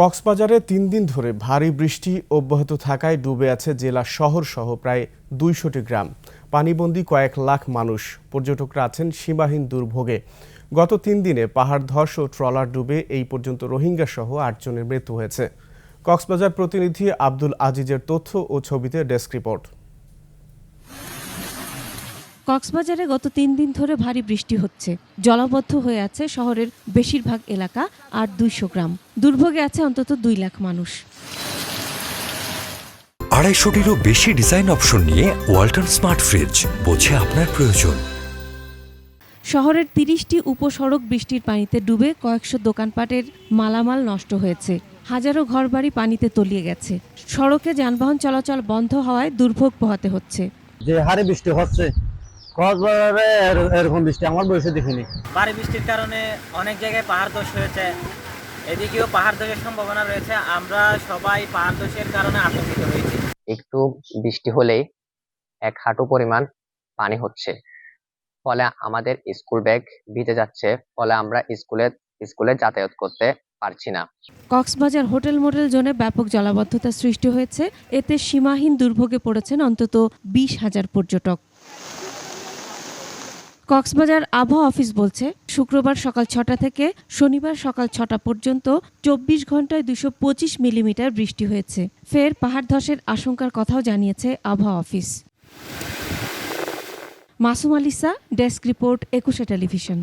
কক্সবাজারে তিন দিন ধরে ভারী বৃষ্টি অব্যাহত থাকায় ডুবে আছে জেলা শহর সহ প্রায় দুইশোটি গ্রাম। পানিবন্দী কয়েক লাখ মানুষ পর্যটকরা আছেন সীমাহীন দুর্ভোগে। গত তিন দিনে পাহাড় ধস ও ট্রলার ডুবে এই পর্যন্ত রোহিঙ্গা সহ আটজনের মৃত্যু হয়েছে। কক্সবাজার প্রতিনিধি আব্দুল আজিজের তথ্য ও ছবিতে ডেস্ক রিপোর্ট। কক্সবাজারে গত তিন দিন ধরে ভারী বৃষ্টি হচ্ছে। জলাবদ্ধ হয়ে আছে শহরের বেশিরভাগ এলাকা আর দুইশো গ্রাম। দুর্ভোগে আছে অন্তত দুই লাখ মানুষ। আড়াইশোটিরও বেশি ডিজাইন অপশন নিয়ে ওয়াল্টন স্মার্ট ফ্রিজ বোঝে আপনার প্রয়োজন। শহরের তিরিশটি উপসড়ক বৃষ্টির পানিতে ডুবে কয়েকশো দোকানপাটের মালামাল নষ্ট হয়েছে। হাজারো ঘরবাড়ি পানিতে তলিয়ে গেছে। সড়কে যানবাহন চলাচল বন্ধ হওয়ায় দুর্ভোগ পোহাতে হচ্ছে। যে হারে বৃষ্টি হচ্ছে কক্সবাজারে এরকম বৃষ্টি আমার বয়সে দেখিনি। ভারী বৃষ্টির কারণে অনেক জায়গায় পাহাড় ধস হয়েছে। এদিকেও পাহাড় ধসের সম্ভাবনা রয়েছে। আমরা সবাই পাহাড় ধসের কারণে আতঙ্কিত হয়েছি। একটু বৃষ্টি হলেই এক হাঁটু পরিমাণ পানি হচ্ছে। ফলে আমাদের স্কুল ব্যাগ ভিজে যাচ্ছে। ফলে আমরা স্কুলে স্কুলে যাতায়াত করতে পারছি না। কক্সবাজার হোটেল মোটেল জোনে ব্যাপক জলাবদ্ধতা সৃষ্টি হয়েছে। এতে সীমাহীন দুর্ভোগে পড়েছেন অন্তত বিশ হাজার পর্যটক। কক্সবাজার আবহাওয়া অফিস বলছে, শুক্রবার সকাল ছটা থেকে শনিবার সকাল ছটা পর্যন্ত চব্বিশ ঘন্টায় দুশো পঁচিশ মিলিমিটার বৃষ্টি হয়েছে। ফের পাহাড় ধসের আশঙ্কার কথাও জানিয়েছে আবহাওয়া office. Masum Alisa, desk report, Ekushey television.